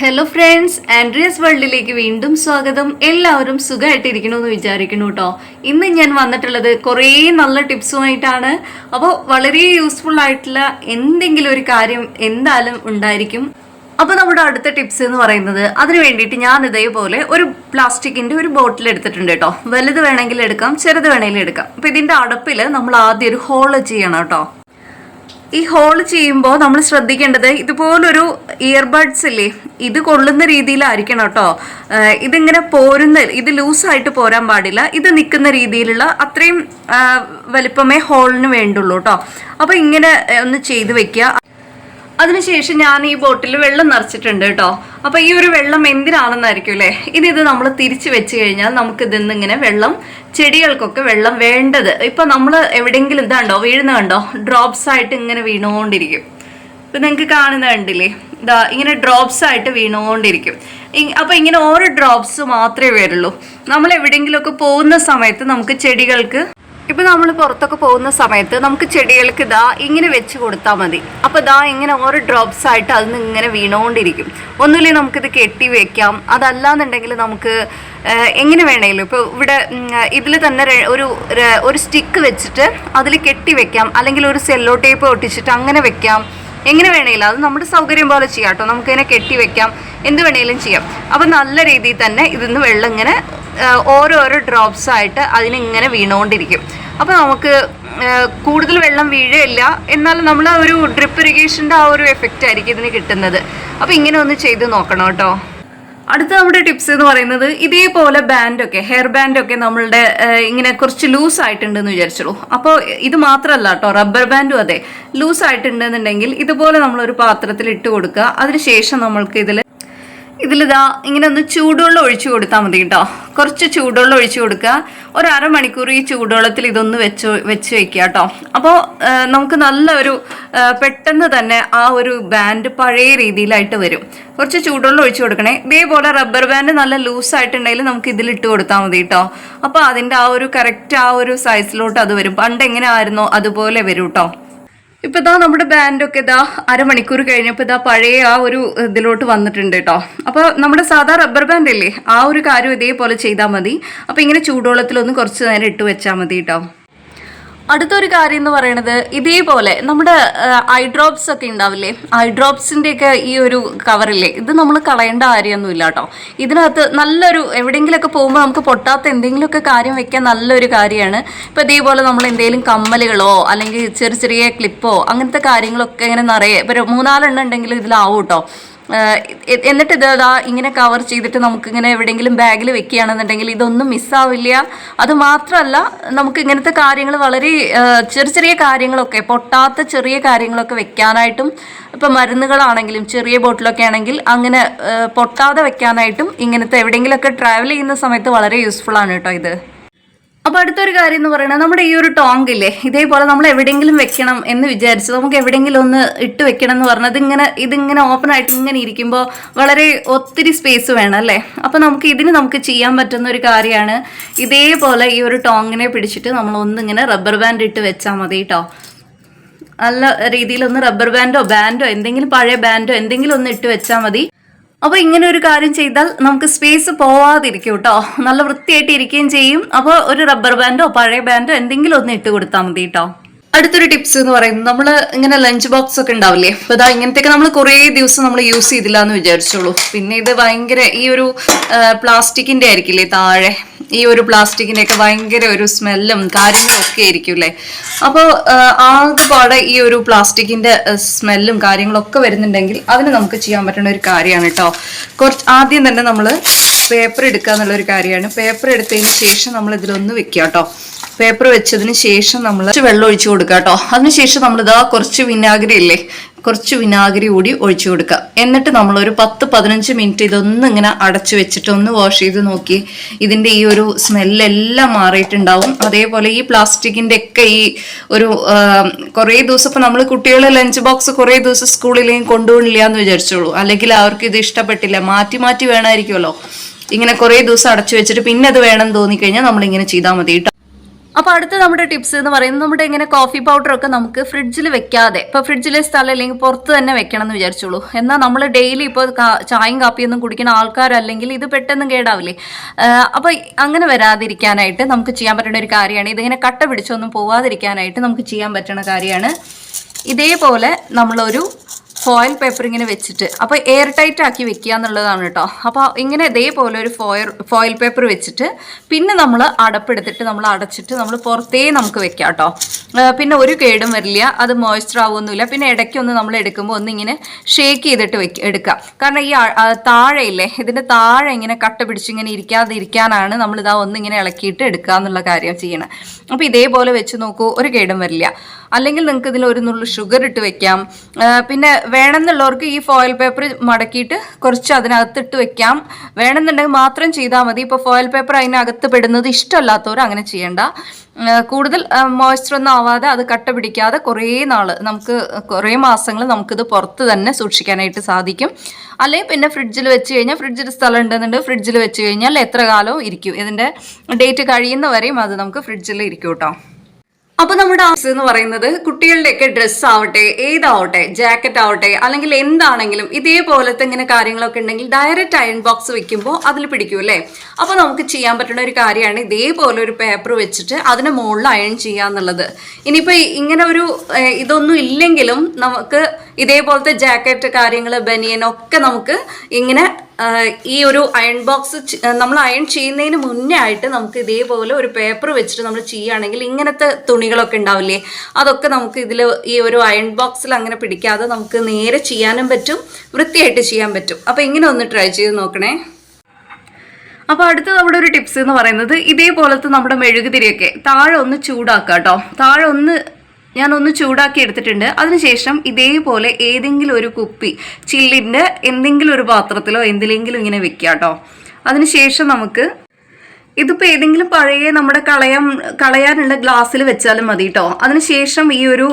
Hello friends Andreas വേൾഡിലേക്ക് വീണ്ടും സ്വാഗതം. എല്ലാവരും സുഖമായിട്ടിരിക്കണു എന്ന് വിചാരിക്കുന്നു കേട്ടോ ഇന്ന് ഞാൻ വന്നിട്ടുള്ളത് കുറേ നല്ല ടിപ്സുമായിട്ടാണ്. അപ്പോൾ വളരെ യൂസ്ഫുൾ ആയിട്ടുള്ള എന്തെങ്കിലും ഒരു കാര്യം എന്തായാലും ഉണ്ടായിരിക്കും. അപ്പോൾ നമ്മുടെ അടുത്ത ടിപ്സ് എന്ന് പറയുന്നത് അതിന് വേണ്ടിയിട്ട് ഞാൻ ഇതേപോലെ ഒരു പ്ലാസ്റ്റിക്കിന്റെ ഒരു ബോട്ടിൽ എടുത്തിട്ടുണ്ട് കേട്ടോ വലുത് വേണമെങ്കിൽ എടുക്കാം ചെറുത് വേണമെങ്കിൽ എടുക്കാം. അപ്പോൾ ഇതിന്റെ അടപ്പിൽ നമ്മൾ ആദ്യം ഒരു ഹോൾ ചെയ്യണം കേട്ടോ ഈ ഹോൾ ചെയ്യുമ്പോൾ നമ്മൾ ശ്രദ്ധിക്കേണ്ടത് ഇതുപോലൊരു ഇയർബഡ്സ് ഇല്ലേ? ഇത് കൊള്ളുന്ന രീതിയിലായിരിക്കണം കേട്ടോ. ഇതിങ്ങനെ പോരുന്ന ഇത് ലൂസായിട്ട് പോരാൻ പാടില്ല. ഇത് നിൽക്കുന്ന രീതിയിലുള്ള അത്രയും വലിപ്പമേ ഹോളിന് വേണ്ടുള്ളൂ കേട്ടോ. അപ്പോൾ ഇങ്ങനെ ഒന്ന് ചെയ്ത് വെക്കുക. അതിനുശേഷം ഞാൻ ഈ ബോട്ടിൽ വെള്ളം നിറച്ചിട്ടുണ്ട് കേട്ടോ. അപ്പൊ ഈ ഒരു വെള്ളം എന്തിനാണെന്നായിരിക്കും അല്ലേ? ഇനി ഇത് നമ്മൾ തിരിച്ചു വെച്ച് കഴിഞ്ഞാൽ നമുക്ക് ഇതിന്നിങ്ങനെ വെള്ളം ചെടികൾക്കൊക്കെ വെള്ളം വേണ്ടത്. ഇപ്പൊ നമ്മൾ എവിടെയെങ്കിലും ഇതാണ്ടോ വീഴുന്ന കണ്ടോ? ഡ്രോപ്സ് ആയിട്ട് ഇങ്ങനെ വീണുകൊണ്ടിരിക്കും ഇപ്പൊ നിങ്ങൾക്ക് കാണുന്ന കണ്ടില്ലേ? ഇതാ ഇങ്ങനെ ഡ്രോപ്സ് ആയിട്ട് വീണുകൊണ്ടിരിക്കും ഇ- അപ്പൊ ഇങ്ങനെ ഓരോ ഡ്രോപ്സ് മാത്രമേ വരുള്ളൂ. നമ്മൾ എവിടെയെങ്കിലുമൊക്കെ പോകുന്ന സമയത്ത് നമുക്ക് ചെടികൾക്ക് ഇപ്പൊ നമ്മൾ പുറത്തൊക്കെ പോകുന്ന സമയത്ത് നമുക്ക് ചെടികൾക്ക് ഇതാ ഇങ്ങനെ വെച്ച് കൊടുത്താൽ മതി. അപ്പൊ ഇതാ ഇങ്ങനെ ഓരോ ഡ്രോപ്സ് ആയിട്ട് അതിന് ഇങ്ങനെ വീണുകൊണ്ടിരിക്കും ഒന്നുമില്ലേ നമുക്കിത് കെട്ടി വെക്കാം? അതല്ലാന്നുണ്ടെങ്കിൽ നമുക്ക് എങ്ങനെ വേണമെങ്കിലും ഇപ്പൊ ഇവിടെ ഇതിൽ തന്നെ ഒരു ഒരു സ്റ്റിക്ക് വെച്ചിട്ട് അതിൽ കെട്ടി വെക്കാം. അല്ലെങ്കിൽ ഒരു സെല്ലോ ടേപ്പ് ഒട്ടിച്ചിട്ട് അങ്ങനെ വെക്കാം. എങ്ങനെ വേണമെങ്കിലും അത് നമ്മുടെ സൗകര്യം പോലെ ചെയ്യാം കേട്ടോ. നമുക്കിങ്ങനെ കെട്ടി വെക്കാം. എന്ത് വേണമെങ്കിലും ചെയ്യാം. അപ്പം നല്ല രീതിയിൽ തന്നെ ഇതിന്ന് വെള്ളം ഇങ്ങനെ ഓരോരോ ഡ്രോപ്സ് ആയിട്ട് അതിനിങ്ങനെ വീണുകൊണ്ടിരിക്കും. അപ്പോൾ നമുക്ക് കൂടുതൽ വെള്ളം വീഴുകയില്ല. എന്നാൽ നമ്മൾ ഒരു ഡ്രിപ്പ് ഇറിഗേഷന്റെ ആ ഒരു എഫക്റ്റ് ആയിരിക്കും ഇതിന് കിട്ടുന്നത്. അപ്പോൾ ഇങ്ങനെ ഒന്ന് ചെയ്ത് നോക്കണം കേട്ടോ. അടുത്ത നമ്മുടെ ടിപ്സ് എന്ന് പറയുന്നത് ഇതേപോലെ ബാൻഡൊക്കെ ഹെയർ ബാൻഡൊക്കെ നമ്മളുടെ ഇങ്ങനെ കുറച്ച് ലൂസ് ആയിട്ടുണ്ടെന്ന് വിചാരിച്ചോളൂ. അപ്പോൾ ഇത് മാത്രമല്ല കേട്ടോ റബ്ബർ ബാൻഡും അതെ. ലൂസ് ആയിട്ടുണ്ടെന്നുണ്ടെങ്കിൽ ഇതുപോലെ നമ്മളൊരു പാത്രത്തിൽ ഇട്ട് കൊടുക്കുക അതിനുശേഷം നമ്മൾക്ക് ഇതിൽ ഇതിലിതാ ഇങ്ങനെ ഒന്ന് ചൂടുവെള്ളം ഒഴിച്ചു കൊടുത്താൽ മതി കേട്ടോ. കുറച്ച് ചൂടുവെള്ളം ഒഴിച്ചു കൊടുക്കുക. ഒരു അരമണിക്കൂർ ഈ ചൂടുവെള്ളത്തിൽ ഇതൊന്ന് വെച്ച് വെച്ച് വെക്കുക കേട്ടോ. അപ്പോൾ നമുക്ക് നല്ല ഒരു ആ, പെട്ടെന്ന് തന്നെ ആ ഒരു ബാൻഡ് പഴയ രീതിയിലായിട്ട് വരും. കുറച്ച് ചൂടുവെള്ളം ഒഴിച്ചു കൊടുക്കണേ. ഇതേപോലെ റബ്ബർ ബാൻഡ് നല്ല ലൂസ് ആയിട്ടുണ്ടെങ്കിൽ നമുക്ക് ഇതിലിട്ട് കൊടുത്താൽ മതി കേട്ടോ. അപ്പോൾ അതിന്റെ ആ ഒരു കറക്റ്റ് ആ ഒരു സൈസിലോട്ട് അത് വരും. പണ്ട് എങ്ങനെ ആയിരുന്നോ അതുപോലെ വരും കേട്ടോ. ഇപ്പൊ ഇതാ നമ്മുടെ ബാൻഡൊക്കെ ഇതാ അരമണിക്കൂർ കഴിഞ്ഞപ്പോൾ ഇതാ പഴയ ആ ഒരു ഇതിലോട്ട് വന്നിട്ടുണ്ട് കേട്ടോ അപ്പോൾ നമ്മുടെ സാധാ റബ്ബർ ബാൻഡ് അല്ലേ ആ ഒരു കാര്യം ഇതേപോലെ ചെയ്താൽ മതി. അപ്പോൾ ഇങ്ങനെ ചൂടുവെള്ളത്തിലൊന്ന് കുറച്ച് നേരം ഇട്ട് വെച്ചാൽ മതി കേട്ടോ അടുത്തൊരു കാര്യം എന്ന് പറയുന്നത് ഇതേപോലെ നമ്മുടെ ഐ ഡ്രോപ്സ് ഒക്കെ ഉണ്ടാവില്ലേ? ഐ ഡ്രോപ്സിന്റെ ഒക്കെ ഈ ഒരു കവറില്ലേ? ഇത് നമ്മൾ കളയേണ്ട കാര്യമൊന്നുമില്ല കേട്ടോ ഇതിനകത്ത് നല്ലൊരു എവിടെയെങ്കിലുമൊക്കെ പോകുമ്പോൾ നമുക്ക് പൊട്ടാത്ത എന്തെങ്കിലുമൊക്കെ കാര്യം വെക്കാൻ നല്ലൊരു കാര്യമാണ്. ഇപ്പോൾ ഇതേപോലെ നമ്മൾ എന്തെങ്കിലും കമ്മലുകളോ അല്ലെങ്കിൽ ചെറിയ ചെറിയ ക്ലിപ്പോ അങ്ങനത്തെ കാര്യങ്ങളൊക്കെ ഇങ്ങനെ നിറയെ ഇപ്പോൾ മൂന്നാലെണ്ണം ഉണ്ടെങ്കിലും ഇതിലാവും കേട്ടോ എന്നിട്ട് ഇത് ഇതാ ഇങ്ങനെ കവർ ചെയ്തിട്ട് നമുക്ക് ഇങ്ങനെ എവിടെയെങ്കിലും ബാഗിൽ വെക്കുകയാണെന്നുണ്ടെങ്കിൽ ഇതൊന്നും മിസ്സാവില്ല അത് മാത്രമല്ല നമുക്ക് ഇങ്ങനത്തെ കാര്യങ്ങൾ വളരെ ചെറിയ ചെറിയ കാര്യങ്ങളൊക്കെ പൊട്ടാത്ത ചെറിയ കാര്യങ്ങളൊക്കെ വെക്കാനായിട്ടും ഇപ്പം മരുന്നുകളാണെങ്കിലും ചെറിയ ബോട്ടിലൊക്കെ ആണെങ്കിൽ അങ്ങനെ പൊട്ടാതെ വെക്കാനായിട്ടും ഇങ്ങനത്തെ എവിടെയെങ്കിലുമൊക്കെ ട്രാവൽ ചെയ്യുന്ന സമയത്ത് വളരെ യൂസ്ഫുൾ ആണ് കേട്ടോ ഇത്. അപ്പൊ അടുത്തൊരു കാര്യം എന്ന് പറയുന്നത് നമ്മുടെ ഈ ഒരു ടോങ്ക് ഇല്ലേ ഇതേപോലെ നമ്മൾ എവിടെയെങ്കിലും വെക്കണം എന്ന് വിചാരിച്ചു നമുക്ക് എവിടെയെങ്കിലും ഒന്ന് ഇട്ട് വെക്കണം എന്ന് പറഞ്ഞത് ഇങ്ങനെ ഇതിങ്ങനെ ഓപ്പൺ ആയിട്ട് ഇങ്ങനെ ഇരിക്കുമ്പോൾ വളരെ ഒത്തിരി സ്പേസ് വേണം അല്ലേ? അപ്പൊ നമുക്ക് ഇതിന് നമുക്ക് ചെയ്യാൻ പറ്റുന്ന ഒരു കാര്യമാണ് ഇതേപോലെ ഈ ഒരു ടോങ്ങിനെ പിടിച്ചിട്ട് നമ്മൾ ഒന്നിങ്ങനെ റബ്ബർ ബാൻഡ് ഇട്ട് വെച്ചാൽ മതി കേട്ടോ നല്ല രീതിയിലൊന്ന് റബ്ബർ ബാൻഡോ ബാൻഡോ എന്തെങ്കിലും പഴയ ബാൻഡോ എന്തെങ്കിലും ഒന്ന് ഇട്ട് വെച്ചാൽ മതി. അപ്പോൾ ഇങ്ങനെ ഒരു കാര്യം ചെയ്താൽ നമുക്ക് സ്പേസ് പോവാതിരിക്കും കേട്ടോ നല്ല വൃത്തിയായിട്ട് ഇരിക്കുകയും ചെയ്യും. അപ്പോൾ ഒരു റബ്ബർ ബാൻഡോ പഴയ ബാൻഡോ എന്തെങ്കിലും ഒന്ന് ഇട്ട് കൊടുത്താൽ മതി കേട്ടോ അടുത്തൊരു ടിപ്സ് എന്ന് പറയുന്നത് നമ്മൾ ഇങ്ങനെ ലഞ്ച് ബോക്സ് ഒക്കെ ഉണ്ടാവില്ലേ? അപ്പോൾ ഇതാ ഇങ്ങനത്തെയൊക്കെ നമ്മൾ കുറേ ദിവസം നമ്മൾ യൂസ് ചെയ്തില്ല എന്ന് വിചാരിച്ചോളൂ. പിന്നെ ഇത് ഭയങ്കര ഈ ഒരു പ്ലാസ്റ്റിക്കിന്റെ ആയിരിക്കില്ലേ താഴെ? ഈ ഒരു പ്ലാസ്റ്റിക്കിന്റെയൊക്കെ ഭയങ്കര ഒരു സ്മെല്ലും കാര്യങ്ങളും ഒക്കെ ആയിരിക്കും അല്ലേ? അപ്പോൾ ആകെപ്പാടെ ഈ ഒരു പ്ലാസ്റ്റിക്കിന്റെ സ്മെല്ലും കാര്യങ്ങളൊക്കെ വരുന്നുണ്ടെങ്കിൽ അതിന് നമുക്ക് ചെയ്യാൻ പറ്റുന്ന ഒരു കാര്യമാണ് കേട്ടോ. കുറച്ച് ആദ്യം തന്നെ നമ്മൾ പേപ്പർ എടുക്കുക എന്നുള്ള ഒരു കാര്യമാണ്. പേപ്പർ എടുത്തതിന് ശേഷം നമ്മൾ ഇതിലൊന്ന് വെക്കുക കേട്ടോ. പേപ്പർ വെച്ചതിന് ശേഷം നമ്മൾ വെള്ളം ഒഴിച്ചു കൊടുക്കുക കേട്ടോ. അതിനുശേഷം നമ്മൾ ഇതാ കുറച്ച് വിനാഗിരി കുറച്ച് വിനാഗിരി കൂടി ഒഴിച്ചു കൊടുക്കുക. എന്നിട്ട് നമ്മൾ ഒരു പത്ത് പതിനഞ്ച് മിനിറ്റ് ഇതൊന്നും ഇങ്ങനെ അടച്ചു വെച്ചിട്ട് ഒന്ന് വാഷ് ചെയ്ത് നോക്കി. ഇതിന്റെ ഈ ഒരു സ്മെല്ലെല്ലാം മാറിയിട്ടുണ്ടാവും. അതേപോലെ ഈ പ്ലാസ്റ്റിക്കിന്റെ ഒക്കെ ഈ ഒരു കുറേ ദിവസം ഇപ്പൊ നമ്മൾ കുട്ടികളെ ലഞ്ച് ബോക്സ് കുറേ ദിവസം സ്കൂളിലേയും കൊണ്ടുപോകണില്ല എന്ന് വിചാരിച്ചോളൂ. അല്ലെങ്കിൽ അവർക്ക് ഇത് ഇഷ്ടപ്പെട്ടില്ല. മാറ്റി മാറ്റി വേണമായിരിക്കുമല്ലോ ഇങ്ങനെ കുറേ ദിവസം അടച്ചു വെച്ചിട്ട് പിന്നെ അത് വേണം തോന്നിക്കഴിഞ്ഞാൽ നമ്മൾ ഇങ്ങനെ ചെയ്താൽ മതി. അപ്പോൾ അടുത്ത നമ്മുടെ ടിപ്സ് എന്ന് പറയുന്നത് നമ്മുടെ ഇങ്ങനെ കോഫി പൗഡർ ഒക്കെ നമുക്ക് ഫ്രിഡ്ജിൽ വെക്കാതെ ഇപ്പോൾ ഫ്രിഡ്ജിലെ സ്ഥലം അല്ലെങ്കിൽ പുറത്ത് തന്നെ വെക്കണം എന്ന് വിചാരിച്ചോളൂ എന്നാൽ നമ്മൾ ഡെയിലി ഇപ്പോൾ ചായയും കാപ്പിയൊന്നും കുടിക്കുന്ന ആൾക്കാരല്ലെങ്കിൽ ഇത് പെട്ടെന്ന് കേടാവില്ലേ? അപ്പോൾ അങ്ങനെ വരാതിരിക്കാനായിട്ട് നമുക്ക് ചെയ്യാൻ പറ്റുന്ന ഒരു കാര്യമാണ്. ഇതിങ്ങനെ കട്ട പിടിച്ചൊന്നും പോവാതിരിക്കാനായിട്ട് നമുക്ക് ചെയ്യാൻ പറ്റുന്ന കാര്യമാണ്. ഇതേപോലെ നമ്മളൊരു ഫോയിൽ പേപ്പർ ഇങ്ങനെ വെച്ചിട്ട്. അപ്പോൾ എയർ ടൈറ്റ് ആക്കി വെക്കുക എന്നുള്ളതാണ് കേട്ടോ അപ്പോൾ ഇങ്ങനെ ഇതേപോലെ ഒരു ഫോയർ ഫോയിൽ പേപ്പർ വെച്ചിട്ട് പിന്നെ നമ്മൾ അടപ്പെടുത്തിട്ട് നമ്മൾ അടച്ചിട്ട് നമ്മൾ പുറത്തേ നമുക്ക് വെക്കാം കേട്ടോ പിന്നെ ഒരു കേടും വരില്ല. അത് മോയ്സ്ചർ ആവുമൊന്നുമില്ല പിന്നെ ഇടയ്ക്കൊന്ന് നമ്മൾ എടുക്കുമ്പോൾ ഒന്ന് ഇങ്ങനെ ഷേക്ക് ചെയ്തിട്ട് വെക്ക എടുക്കാം. കാരണം ഈ താഴെയില്ലേ ഇതിന്റെ താഴെ ഇങ്ങനെ കട്ട പിടിച്ച് ഇങ്ങനെ ഇരിക്കാതിരിക്കാനാണ് നമ്മളിതാ നമ്മൾ ഇതാ ഒന്ന് ഇങ്ങനെ ഇളക്കിയിട്ട് എടുക്കുക എന്നുള്ള കാര്യം ചെയ്യണം. അപ്പോൾ ഇതേപോലെ വെച്ച് നോക്കൂ ഒരു കേടും വരില്ല. അല്ലെങ്കിൽ നിങ്ങൾക്ക് ഇതിൽ ഒരു നുള്ളു ഷുഗർ ഇട്ട് വെക്കാം. പിന്നെ വേണമെന്നുള്ളവർക്ക് ഈ ഫോയിൽ പേപ്പർ മടക്കിയിട്ട് കുറച്ച് അതിനകത്തിട്ട് വെക്കാം. വേണമെന്നുണ്ടെങ്കിൽ മാത്രം ചെയ്താൽ മതി. ഇപ്പോൾ ഫോയിൽ പേപ്പർ അതിനകത്ത് പെടുന്നത് ഇഷ്ടമല്ലാത്തവർ അങ്ങനെ ചെയ്യേണ്ട. കൂടുതൽ മോയ്സ്ചർ ഒന്നും ആവാതെ അത് കട്ട പിടിക്കാതെ കുറേ നാൾ നമുക്ക് കുറേ മാസങ്ങൾ നമുക്കിത് പുറത്ത് തന്നെ സൂക്ഷിക്കാനായിട്ട് സാധിക്കും. അല്ലെങ്കിൽ പിന്നെ ഫ്രിഡ്ജിൽ വെച്ച് കഴിഞ്ഞാൽ ഫ്രിഡ്ജിൽ സ്ഥലം ഉണ്ടെന്നുണ്ടെങ്കിൽ ഫ്രിഡ്ജിൽ വെച്ച് കഴിഞ്ഞാൽ എത്ര കാലവും ഇരിക്കും? ഇതിന്റെ ഡേറ്റ് കഴിയുന്നവരെയും അത് നമുക്ക് ഫ്രിഡ്ജിൽ ഇരിക്കും കേട്ടോ. അപ്പൊ നമ്മുടെ ആസ് എന്ന് പറയുന്നത് കുട്ടികളുടെയൊക്കെ ഡ്രസ്സ് ആവട്ടെ ഏതാവട്ടെ ജാക്കറ്റ് ആവട്ടെ അല്ലെങ്കിൽ എന്താണെങ്കിലും ഇതേപോലത്തെ ഇങ്ങനെ കാര്യങ്ങളൊക്കെ ഉണ്ടെങ്കിൽ ഡയറക്റ്റ് അയൺ ബോക്സ് വെക്കുമ്പോൾ അതിൽ പിടിക്കും അല്ലേ? അപ്പൊ നമുക്ക് ചെയ്യാൻ പറ്റുന്ന ഒരു കാര്യമാണ് ഇതേപോലെ ഒരു പേപ്പർ വെച്ചിട്ട് അതിന് മുകളിൽ അയൺ ചെയ്യുക എന്നുള്ളത്. ഇനിയിപ്പോൾ ഇങ്ങനെ ഒരു ഇതൊന്നും ഇല്ലെങ്കിലും നമുക്ക് ഇതേപോലത്തെ ജാക്കറ്റ് കാര്യങ്ങൾ ബനിയൻ ഒക്കെ നമുക്ക് ഇങ്ങനെ ഈ ഒരു അയൺ ബോക്സ് നമ്മൾ അയൺ ചെയ്യുന്നതിന് മുന്നേ ആയിട്ട് നമുക്ക് ഇതേപോലെ ഒരു പേപ്പർ വെച്ചിട്ട് നമ്മൾ ചെയ്യുകയാണെങ്കിൽ ഇങ്ങനത്തെ തുണികളൊക്കെ ഉണ്ടാവില്ലേ? അതൊക്കെ നമുക്ക് ഇതിൽ ഈ ഒരു അയൺ ബോക്സിൽ അങ്ങനെ പിടിക്കാതെ നമുക്ക് നേരെ ചെയ്യാനും പറ്റും വൃത്തിയായിട്ട് ചെയ്യാൻ പറ്റും. അപ്പോൾ ഇങ്ങനെ ഒന്ന് ട്രൈ ചെയ്ത് നോക്കണേ. അപ്പോൾ അടുത്ത നമ്മുടെ ഒരു ടിപ്സ് എന്ന് പറയുന്നത് ഇതേപോലത്തെ നമ്മുടെ മെഴുകുതിരിയൊക്കെ താഴെ ഒന്ന് ചൂടാക്കുക കേട്ടോ താഴെ ഒന്ന് ഞാൻ ഒന്ന് ചൂടാക്കി എടുത്തിട്ടുണ്ട്. അതിനുശേഷം ഇതേപോലെ ഏതെങ്കിലും ഒരു കുപ്പി ചില്ലിന്റെ എന്തെങ്കിലും ഒരു പാത്രത്തിലോ എന്തിലെങ്കിലും ഇങ്ങനെ വെക്കുക കേട്ടോ. അതിനുശേഷം നമുക്ക് ഇതിപ്പോൾ ഏതെങ്കിലും പഴയ നമ്മുടെ കളയാൻ കളയാനുള്ള ഗ്ലാസ്സിൽ വെച്ചാലും മതി കേട്ടോ. അതിനുശേഷം ഈ ഒരു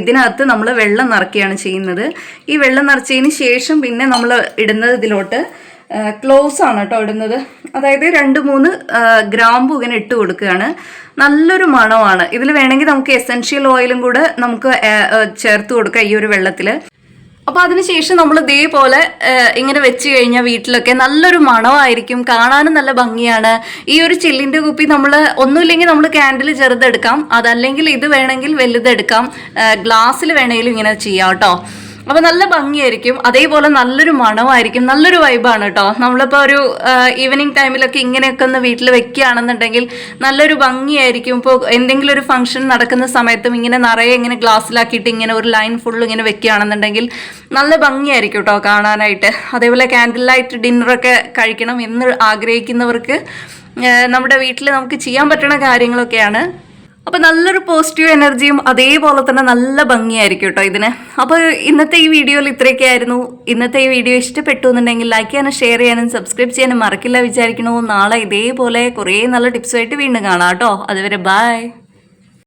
ഇതിനകത്ത് നമ്മൾ വെള്ളം നിറയ്ക്കുകയാണ് ചെയ്യുന്നത്. ഈ വെള്ളം നിറച്ചതിന് ശേഷം പിന്നെ നമ്മൾ ഇടുന്നത് ഇതിലോട്ട് ക്ലോസ് ആണ് കേട്ടോ ഇടുന്നത്. അതായത് രണ്ട് മൂന്ന് ഗ്രാമ്പു ഇങ്ങനെ ഇട്ട് കൊടുക്കുകയാണ്. നല്ലൊരു മണമാണ്. ഇതിൽ വേണമെങ്കിൽ നമുക്ക് എസെൻഷ്യൽ ഓയിലും കൂടെ നമുക്ക് ചേർത്ത് കൊടുക്കാം ഈ ഒരു വെള്ളത്തിൽ അപ്പോൾ അതിനുശേഷം നമ്മൾ ഇതേപോലെ ഇങ്ങനെ വെച്ച് കഴിഞ്ഞാൽ വീട്ടിലൊക്കെ നല്ലൊരു മണമായിരിക്കും. കാണാനും നല്ല ഭംഗിയാണ്. ഈ ഒരു ചില്ലിന്റെ കുപ്പി നമ്മൾ ഒന്നുമില്ലെങ്കിൽ നമ്മൾ ക്യാൻഡിൽ ചെറുതെടുക്കാം. അതല്ലെങ്കിൽ ഇത് വേണമെങ്കിൽ വലുതെടുക്കാം. ഗ്ലാസ്സിൽ വേണമെങ്കിലും ഇങ്ങനെ ചെയ്യാം കേട്ടോ. അപ്പോൾ നല്ല ഭംഗിയായിരിക്കും. അതേപോലെ നല്ലൊരു മണമായിരിക്കും. നല്ലൊരു വൈബാണ് കേട്ടോ നമ്മളിപ്പോൾ ഒരു ഈവനിങ് ടൈമിലൊക്കെ ഇങ്ങനെയൊക്കെ ഒന്ന് വീട്ടിൽ വെക്കുകയാണെന്നുണ്ടെങ്കിൽ നല്ലൊരു ഭംഗിയായിരിക്കും. ഇപ്പോൾ എന്തെങ്കിലും ഒരു ഫംഗ്ഷൻ നടക്കുന്ന സമയത്തും ഇങ്ങനെ നിറയെ ഇങ്ങനെ ഗ്ലാസ്സിലാക്കിയിട്ട് ഇങ്ങനെ ഒരു ലൈൻ ഫുൾ ഇങ്ങനെ വെക്കുകയാണെന്നുണ്ടെങ്കിൽ നല്ല ഭംഗിയായിരിക്കും കേട്ടോ കാണാനായിട്ട്. അതേപോലെ ക്യാൻഡിൽ ലൈറ്റ് ഡിന്നറൊക്കെ കഴിക്കണം എന്ന് ആഗ്രഹിക്കുന്നവർക്ക് നമ്മുടെ വീട്ടിൽ നമുക്ക് ചെയ്യാൻ പറ്റുന്ന കാര്യങ്ങളൊക്കെയാണ്. അപ്പോൾ നല്ലൊരു പോസിറ്റീവ് എനർജിയും അതേപോലെ തന്നെ നല്ല ഭംഗിയായിരിക്കും കേട്ടോ ഇതിന്. അപ്പോൾ ഇന്നത്തെ ഈ വീഡിയോയിൽ ഇത്രയൊക്കെ ആയിരുന്നു. ഇന്നത്തെ ഈ വീഡിയോ ഇഷ്ടപ്പെട്ടു എന്നുണ്ടെങ്കിൽ ലൈക്ക് ചെയ്യാനും ഷെയർ ചെയ്യാനും സബ്സ്ക്രൈബ് ചെയ്യാനും മറക്കില്ല വിചാരിക്കണോ നാളെ ഇതേപോലെ കുറേ നല്ല ടിപ്സുമായിട്ട് വീണ്ടും കാണാം കേട്ടോ അതുവരെ ബൈ